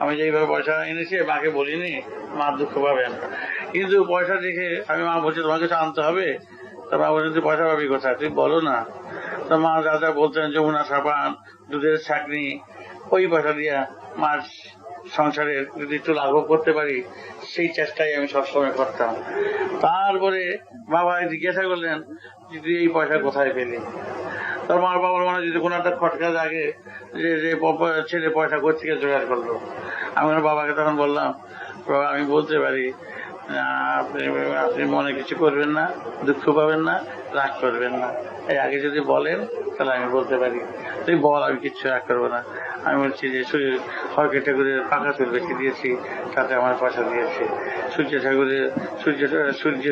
আমি যে এইভাবে পয়সা এনেছি মাকে বলিনি, মা দুঃখ পাবেন কিন্তু পয়সা দেখে আমি মা বলছি, তোমাকে কিছু আনতে হবে? তা মা বলছেন তুই পয়সা পাবি কোথায়? তুই বলো না। তা মা যা বলতেন যমুনা সাবান, দুধের ছাকনি, ওই পয়সা দিয়া মার সংসারের যদি একটু লাঘব করতে পারি, সেই চেষ্টাই আমি সবসময় করতাম। তারপরে বাবা জিজ্ঞাসা করলেন যে তুই এই পয়সা কোথায় পেলি? তার মা হয় যদি কোনো একটা খটকা জাগে যে ছেলে পয়সা কোথেকে জোগাড় করল? আমি বাবাকে তখন বললাম, বাবা, আমি বলতে পারি আপনি আপনি মনে কিছু করবেন না, দুঃখ পাবেন না, রাগ করবেন না। এই আগে যদি বলেন, তাহলে আমি বলতে পারি। তুই বল, আমি কিচ্ছু রাগ করব না। আমি বলছি যে, সূর্য, হরকে ঠাকুরের পাকা চুল বেশি দিয়েছি, তাতে আমার পয়সা দিয়েছে। সূর্য ঠাকুরের, সূর্য সূর্য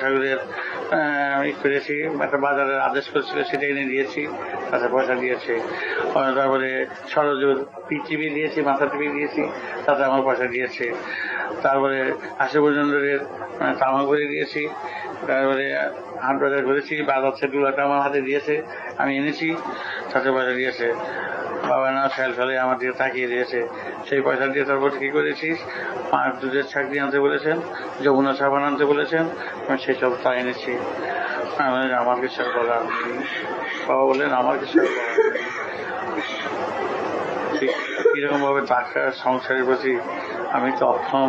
ঠাকুরের ই করেছি একটা বাজারের আদেশ করছিল সেটা এনে দিয়েছি, তাতে পয়সা দিয়েছে। তারপরে সরজুর পিচিবি দিয়েছি, মাথা টিপি দিয়েছি, তাতে আমার পয়সা দিয়েছে। তারপরে আশি পর্যন্তের তামা করে দিয়েছি। তারপরে হাট বাজার করেছি বাজার সেটুলাটা আমার হাতে দিয়েছে, আমি এনেছি, তাতে পয়সা দিয়েছে। বাবা না, ফেল ফেলে আমার দিকে তাকিয়ে দিয়েছে। সেই পয়সা দিয়ে তারপর কি করেছিস মার দুধের চাকরি আনতে বলেছেন, যমুনা সাবান আনতে বলেছেন, আমি সেই সব তা এনেছি। আমি আমার কিছু বলার বাবা বললেন আমার কীরকম ভাবে টাকা সংসারের প্রতি আমি তো অক্ষম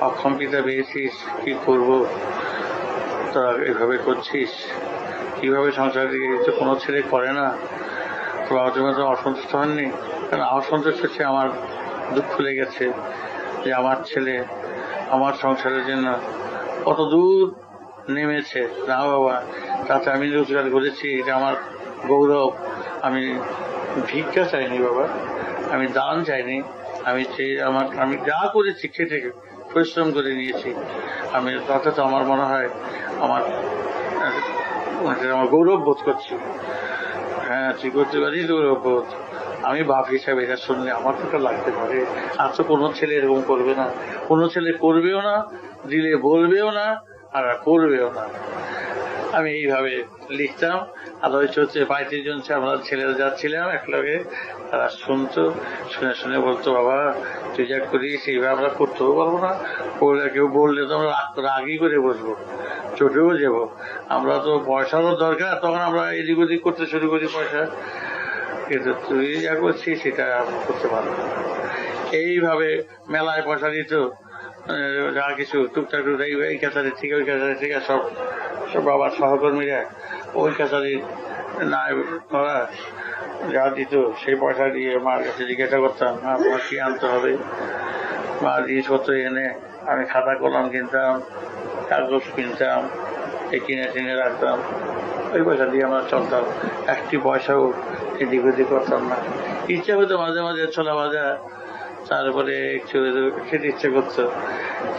অক্ষম পিতা পেয়েছিস কি করব? তোরা এভাবে করছিস? কীভাবে সংসার দিকে তো কোনো ছেলে করে না। তো বাবা তুমি তো অসন্তুষ্ট হননি। কারণ অসন্তুষ্ট হচ্ছে আমার দুঃখ লেগেছে যে আমার ছেলে আমার সংসারের জন্য কত দূর নেমেছে। না বাবা, তাতে আমি রোজগার করেছি, এটা আমার গৌরব। আমি ভিক্ষা চাইনি বাবা, আমি দান চাইনি। আমি চেয়ে আমার, আমি যা করেছি, খেটে পরিশ্রম করে নিয়েছি। আমি, তাতে তো আমার মনে হয় আমার আমার গৌরব বোধ করছি। হ্যাঁ ঠিক করতে পারি গৌরব বোধ। আমি বাপ হিসাবে এটা শুনলে আমার তো লাগতে পারে। আর তো কোনো ছেলে এরকম করবে না। কোনো ছেলে করবেও না, দিলে বলবেও না। আর করবেও না আমি এইভাবে লিখতাম। আর ওই হচ্ছে পঁয়ত্রিশ জন আমরা ছেলেরা যাচ্ছিলাম একলগে তারা শুনতো, শুনে শুনে বলতো, বাবা, তুই যা করিস, এইভাবে আমরা করতেও পারব না। করলে কেউ বললে তো আমরা রাগ রাগই করে বসবো, চটেও যাব। আমরা তো পয়সারও দরকার, তখন আমরা এদিক ওদিক করতে শুরু করি পয়সা। কিন্তু তুই যা করছিস, সেটা করতে পারব এইভাবে মেলায় পয়সা দিত। যা কিছু টুকটাক এই- কাছারি থেকে ওই কাছারি থেকে সব সব বাবার সহকর্মীরা ওই কাছারি না করা যা দিত, সেই পয়সা দিয়ে মার কাছে জিজ্ঞাসা করতাম, মা, তোমার কি আনতে হবে? মা, জিনিসপত্র এনে আমি খাতা, কলম কিনতাম, কাগজ কিনতাম, এই কিনে টিনে রাখতাম। ওই পয়সা দিয়ে আমরা চলতাম। একটি পয়সাও এদিক ওদিক করতাম না। ইচ্ছা হতো মাঝে মাঝে ছোলা ভাজা তারপরে একটু খেতে ইচ্ছে করতো।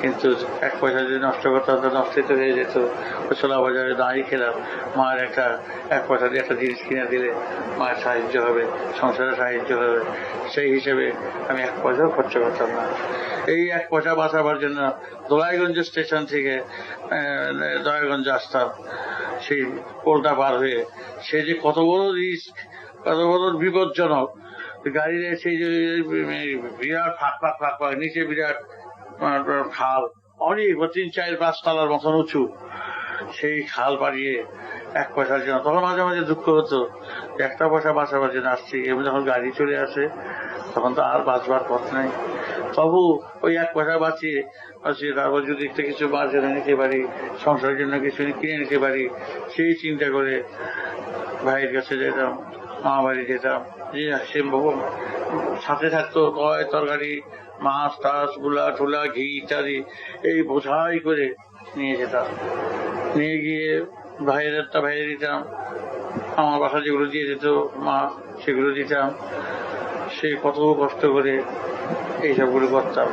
কিন্তু এক পয়সা যদি নষ্ট করতাম তো নষ্টই তো হয়ে যেত। ছোলা বাজারে দাঁড়িয়ে খেলাম। মায়ের একটা, এক পয়সা দিয়ে একটা জিনিস কিনে দিলে মায়ের সাহায্য হবে, সংসারে সাহায্য হবে। সেই হিসেবে আমি এক পয়সাও খরচ করতাম না। এই এক পয়সা বাঁচাবার জন্য দোলাইগঞ্জ স্টেশন থেকে দয়াগঞ্জ আসতাম। সেই পোলটা পার হয়ে, সে যে কত বড় রিস্ক, কত বড় বিপজ্জনক গাড়ির সেই বিরাট ফাঁক ফাঁক ফাঁক ফাঁক, নিচে বিরাট খাল। অনেক তিন চার পাঁচ তলার মতন উঁচু। সেই খাল পাড়িয়ে এক পয়সার জন্য তখন মাঝে মাঝে দুঃখ হতো একটা পয়সা বাঁচাবার জন্য আসছি। এমনি যখন গাড়ি চলে আসে, তখন তো আর বাঁচবার পথ নাই। তবু ওই এক পয়সা বাঁচিয়ে বাঁচিয়ে তারপর যদি একটা কিছু বাজারে নিতে পারি, সংসারের জন্য কিছু কিনে নিতে পারি, সেই চিন্তা করে ভাইয়ের কাছে যেতাম। মামা বাড়ি যেতাম যে সে বহু সাথে থাকতো কয় তরকারি, মাছ টাছ, গুলা টুলা ঘি ইত্যাদি। এই বোঝাই করে নিয়ে যেতাম। নিয়ে গিয়ে ভাইয়ের একটা ভাইয়ে দিতাম। আমার বাসা যেগুলো দিয়ে যেত মা সেগুলো দিতাম। সে কত কষ্ট করে এইসবগুলো করতাম।